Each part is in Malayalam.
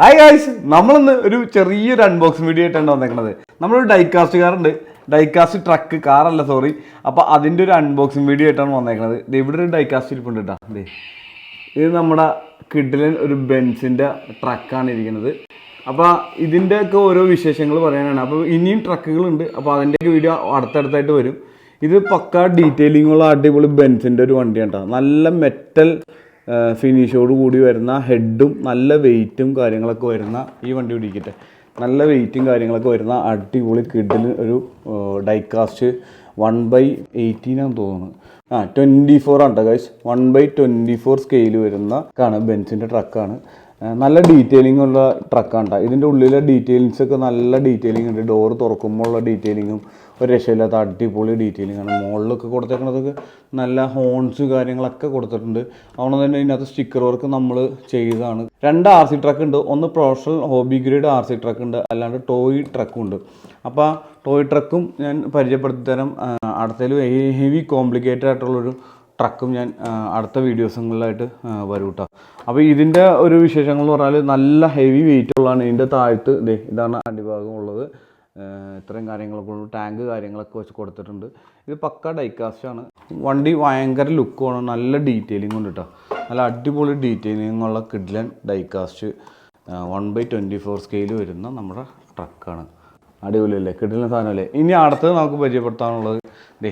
ഹായ് ഗായ്സ് നമ്മളിന്ന് ഒരു ചെറിയൊരു അൺബോക്സിംഗ് വീഡിയോ ആയിട്ടാണ് വന്നേക്കുന്നത് നമ്മളൊരു ഡൈകാസ്റ്റ് കാറുണ്ട്. ഡൈകാസ്റ്റ് ട്രക്ക് കാറല്ല സോറി അപ്പോൾ അതിന്റെ ഒരു അൺബോക്സിംഗ് വീഡിയോ ആയിട്ടാണ് വന്നേക്കുന്നത് ഇത് ഇവിടെ ഒരു ഡൈകാസ്റ്റ് ഇരിപ്പുണ്ട് കേട്ടോ. അതെ ഇത് നമ്മുടെ കിഡിലൻ ഒരു ബെൻസിന്റെ ട്രക്കാണ് ഇരിക്കുന്നത്. അപ്പോൾ ഇതിന്റെയൊക്കെ ഓരോ വിശേഷങ്ങൾ പറയാനാണ്. അപ്പോൾ ഇനിയും ട്രക്കുകളുണ്ട് അപ്പോൾ അതിന്റെയൊക്കെ വീഡിയോ അടുത്തടുത്തായിട്ട് വരും. ഇത് പക്ക ഡീറ്റെയിലിങ്ങുള്ള അടിപൊളി ബെൻസിന്റെ ഒരു വണ്ടിയാണ് കേട്ടോ. നല്ല മെറ്റൽ ഫിനിഷോട് കൂടി വരുന്ന ഹെഡും നല്ല വെയിറ്റും കാര്യങ്ങളൊക്കെ വരുന്ന ഈ വണ്ടി പിടിക്കട്ടെ. നല്ല വെയിറ്റും കാര്യങ്ങളൊക്കെ വരുന്ന അടിപൊളി കിഡിൽ ഒരു ഡൈകാസ്റ്റ് വൺ ബൈ എയ്റ്റീനാന്ന് തോന്നുന്നു. ആ ട്വന്റി ഫോർ ആണ് guys one by twenty four scale വരുന്ന ആണ് ബെൻസിന്റെ ട്രക്കാണ് നല്ല ഡീറ്റെയിലിംഗ് ഉള്ള ട്രക്കാണ് ഇതിന്റെ ഉള്ളിലെ ഡീറ്റെയിൽസ് ഒക്കെ നല്ല ഡീറ്റെയിലിംഗ് ഉണ്ട് ഡോർ തുറക്കുമ്പോൾ ഉള്ള ഡീറ്റെയിലിങ്ങും ഒരു രക്ഷയില്ലാത്ത അടിപൊളി ഡീറ്റെയിലിംഗ് ആണ്. മുകളിലൊക്കെ കൊടുത്തേക്കുന്നതൊക്കെ നല്ല ഹോൺസ് കാര്യങ്ങളൊക്കെ കൊടുത്തിട്ടുണ്ട്. അതുകൊണ്ട് തന്നെ ഇതിനകത്ത് സ്റ്റിക്കർ വർക്ക് നമ്മൾ ചെയ്തതാണ് രണ്ട് ആർ സി ട്രക്ക് ഉണ്ട് ഒന്ന് professional hobby grade R C truck ഉണ്ട് അല്ലാണ്ട് ടോയ് ട്രക്കും ഉണ്ട് അപ്പോൾ ടോയ് ട്രക്കും ഞാൻ പരിചയപ്പെടുത്തി തരാം അടുത്തതിൽ ഹെവി കോംപ്ലിക്കേറ്റഡ് ആയിട്ടുള്ളൊരു ട്രക്കും ഞാൻ അടുത്ത വീഡിയോസുകളിലായിട്ട് വരും കേട്ടോ അപ്പോൾ ഇതിന്റെ ഒരു വിശേഷങ്ങൾ എന്ന് പറഞ്ഞാൽ നല്ല ഹെവി വെയിറ്റ് ഉള്ളതാണ് ഇതിന്റെ താഴത്ത്. ഇതേ ഇതാണ് അടിഭാഗം ഉള്ളത്. ഇത്രയും കാര്യങ്ങളൊക്കെ ഉള്ളു. ടാങ്ക് കാര്യങ്ങളൊക്കെ വെച്ച് കൊടുത്തിട്ടുണ്ട്. ഇത് പക്ക ഡൈക്കാസ്റ്റാണ് വണ്ടി ഭയങ്കര ലുക്കുമാണ് നല്ല ഡീറ്റെയിലിംഗ് ഉണ്ട് കേട്ടോ നല്ല അടിപൊളി ഡീറ്റെയിലിംഗ് ഉള്ള കിഡ്ലൻ diecast one by twenty four scale വരുന്ന നമ്മുടെ ട്രക്കാണ് അടിപൊളിയല്ലേ? കിഡ്ലൻ സാധനമല്ലേ? ഇനി അടുത്തത് നമുക്ക് പരിചയപ്പെടുത്താനുള്ളത്. ദേ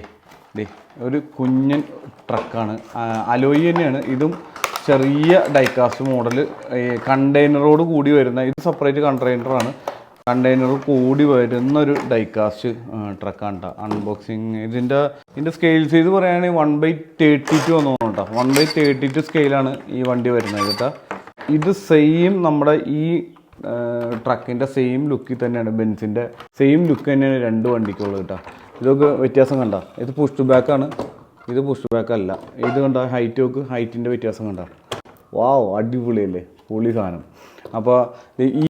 ദേ ഒരു കുഞ്ഞൻ ട്രക്കാണ്. അലോയി തന്നെയാണ്. ഇതും ചെറിയ ഡൈകാസ്റ്റ് മോഡൽ കണ്ടെയ്നറോട് കൂടി വരുന്ന ഇത് സെപ്പറേറ്റ് കണ്ടെയ്നറാണ് കണ്ടെയ്നർ കൂടി വരുന്ന ഒരു ഡൈകാസ്റ്റ് ട്രക്കാണ് കേട്ടോ അൺബോക്സിങ് ഇതിന്റെ ഇതിന്റെ സ്കെയിൽ സൈസ് പറയുകയാണെങ്കിൽ വൺ ബൈ തേർട്ടി ടു എന്ന് തോന്നുന്നു കേട്ടോ വൺ ബൈ തേർട്ടി ടു സ്കെയിലാണ് ഈ വണ്ടി വരുന്നത് കേട്ടോ ഇത് സെയിം നമ്മുടെ ഈ ട്രക്കിന്റെ സെയിം ലുക്കിൽ തന്നെയാണ് ബെൻസിന്റെ സെയിം ലുക്ക് തന്നെയാണ് രണ്ട് വണ്ടിക്കുള്ളത് കേട്ടോ ഇതൊക്കെ വ്യത്യാസം കണ്ട. ഇത് പുഷ് ബാക്കാണ് ഇത് പുഷ് ബാക്ക് അല്ല. ഇത് കണ്ട ഹൈറ്റ് നോക്ക്. ഹൈറ്റിന്റെ വ്യത്യാസം കണ്ട. വാവ് അടിപൊളിയല്ലേ? പൊളി സാധനം. അപ്പോൾ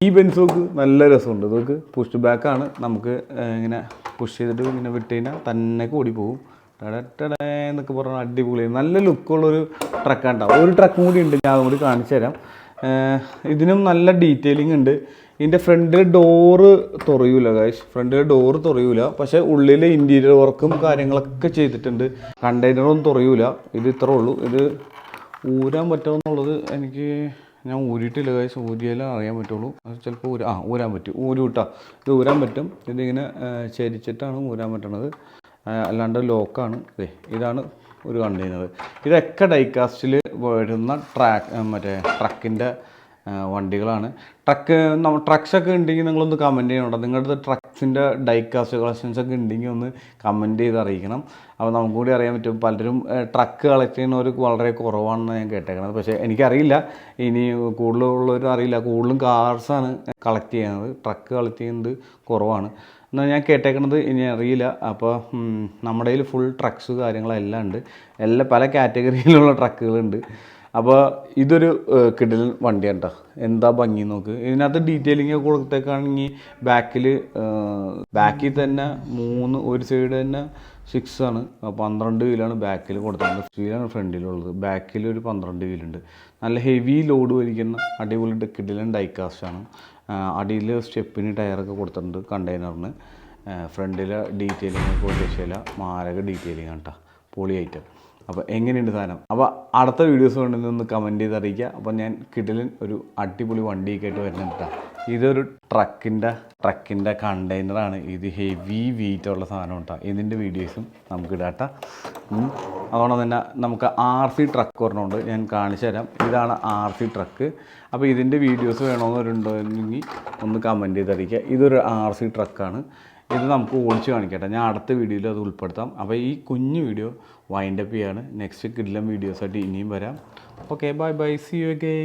ഈ ബെൻസ് നോക്ക് നല്ല രസമുണ്ട്. ഇതൊക്കെ പുഷ് ബാക്കാണ് നമുക്ക് ഇങ്ങനെ പുഷ് ചെയ്തിട്ട് ഇങ്ങനെ വിട്ട് കഴിഞ്ഞാൽ തന്നെ കൂടി പോകും. ടടടടേ എന്നൊക്കെ പറഞ്ഞാൽ അടിപൊളി. നല്ല ലുക്കുള്ളൊരു ട്രക്കാണ് ഉണ്ടാവും. ഒരു ട്രക്കും കൂടി ഉണ്ട്. ഞാൻ അതും കൂടി കാണിച്ചു തരാം ഇതിനും നല്ല ഡീറ്റെയിലിംഗ് ഉണ്ട്. ഇതിന്റെ ഫ്രണ്ടിൽ ഡോറ് തുറയൂല കാശ് ഫ്രണ്ടിൽ ഡോറ് തുറയൂല. പക്ഷേ ഉള്ളിലെ ഇന്റീരിയർ വർക്കും കാര്യങ്ങളൊക്കെ ചെയ്തിട്ടുണ്ട്. കണ്ടെയ്നറൊന്നും തുറയൂല. ഇത് ഇത്രേ ഉള്ളൂ. ഇത് ഊരാൻ പറ്റുമെന്നുള്ളത് എനിക്ക് ഞാൻ ഊരിയിട്ടില്ല കാശ് ഊരിയാലേ അറിയാൻ പറ്റുള്ളൂ. അത് ചിലപ്പോൾ ഊര ആ ഊരാൻ പറ്റും. ഊരി വിട്ടാ ഇത് ഊരാൻ പറ്റും. ഇതിങ്ങനെ ചരിച്ചിട്ടാണ് ഊരാൻ പറ്റണത്. അല്ലാണ്ട് ലോക്കാണ് ദേ ഇതാണ് ഒരു കണ്ടെയ്നർ ഇതൊക്കെ ഡൈകാസ്റ്റിൽ വരുന്ന ട്രാക്ക് മറ്റേ ട്രക്കിന്റെ വണ്ടികളാണ്. ട്രക്ക് നമ്മൾ ട്രക്സ് ഒക്കെ ഉണ്ടെങ്കിൽ നിങ്ങളൊന്ന് കമന്റ് ചെയ്യണം നിങ്ങളുടെ ട്രക്സിന്റെ ഡൈകാസ്റ്റ് കളക്ഷൻസ് ഒക്കെ ഉണ്ടെങ്കിൽ ഒന്ന് കമന്റ് ചെയ്ത് അറിയിക്കണം. അപ്പോൾ നമുക്ക് കൂടി അറിയാൻ പറ്റും പലരും ട്രക്ക് കളക്ട് ചെയ്യുന്നവർ വളരെ കുറവാണെന്ന് ഞാൻ കേട്ടേക്കണത്. പക്ഷേ എനിക്കറിയില്ല. ഇനി കൂടുതലുള്ളവരും അറിയില്ല. കൂടുതലും കാർസാണ് കളക്ട് ചെയ്യുന്നത്. ട്രക്ക് കളക്ട് ചെയ്യുന്നത് കുറവാണ്. എന്നാൽ ഞാൻ കേട്ടേക്കണത് ഇനി അറിയില്ല. അപ്പോൾ നമ്മുടെ കയ്യിൽ ഫുൾ ട്രക്സ് കാര്യങ്ങളെല്ലാം ഉണ്ട്. എല്ലാ പല കാറ്റഗറിയിലുള്ള ട്രക്കുകളുണ്ട് അപ്പോൾ ഇതൊരു കിടൽ വണ്ടിയാണ് കേട്ടോ എന്താ ഭംഗി നോക്ക്. ഇതിനകത്ത് ഡീറ്റെയിലിംഗ് കൊടുത്തേക്കാണെങ്കിൽ ബാക്കിൽ ബാക്കിൽ തന്നെ മൂന്ന് ഒരു സൈഡ് തന്നെ സിക്സ് ആണ്. പന്ത്രണ്ട് വീലാണ് ബാക്കിൽ കൊടുത്തത് വീലാണ് ഫ്രണ്ടിലുള്ളത് ബാക്കിൽ ഒരു പന്ത്രണ്ട് വീലുണ്ട് നല്ല ഹെവി ലോഡ് വലിക്കുന്ന അടിപൊളി കിഡിലൻ ഡൈകാസ്റ്റ് ആണ്. അടിയിൽ സ്റ്റെപ്പിന് ടയറൊക്കെ കൊടുത്തിട്ടുണ്ട് കണ്ടെയ്നറിന് ഫ്രണ്ടിലെ ഡീറ്റെയിലിംഗ് ഒക്കെ ഉദ്ദേശിച്ചില്ല മാരക ഡീറ്റെയിലിംഗ് ആണ് കേട്ടോ പൊളി ഐറ്റം അപ്പോൾ എങ്ങനെയുണ്ട് സാധനം? അപ്പോൾ അടുത്ത വീഡിയോസ് വേണമെങ്കിൽ ഒന്ന് കമന്റ് ചെയ്ത് അറിയിക്കുക. അപ്പോൾ ഞാൻ കിടലിൻ ഒരു അടിപൊളി വണ്ടിയൊക്കെ ആയിട്ട് വരുന്നുണ്ട് ഇതൊരു ട്രക്കിന്റെ ട്രക്കിന്റെ കണ്ടെയ്നറാണ് ഇത് ഹെവി വെയിറ്റ് ഉള്ള സാധനം ഉണ്ടാകും ഇതിന്റെ വീഡിയോസും നമുക്ക് ഇടാട്ട അതുകൊണ്ട് തന്നെ നമുക്ക് ആർ സി ട്രക്ക് ഒരെണ്ണമുണ്ട്. ഞാൻ കാണിച്ചു തരാം. ഇതാണ് ആർ സി ട്രക്ക് അപ്പോൾ ഇതിന്റെ വീഡിയോസ് വേണമെന്നുണ്ടെങ്കിൽ ഒന്ന് കമന്റ് ചെയ്തറിയിക്കുക ഇതൊരു ആർ സി ട്രക്കാണ് ഇത് നമുക്ക് ഓടിച്ച് കാണിക്കട്ടെ. ഞാൻ അടുത്ത വീഡിയോയിൽ അത് ഉൾപ്പെടുത്താം. അപ്പോൾ ഈ കുഞ്ഞു വീഡിയോ വൈൻഡപ്പ് ചെയ്യാണ്. നെക്സ്റ്റ് കിഡിലും വീഡിയോസായിട്ട് ഇനിയും വരാം. Okay bye bye see you again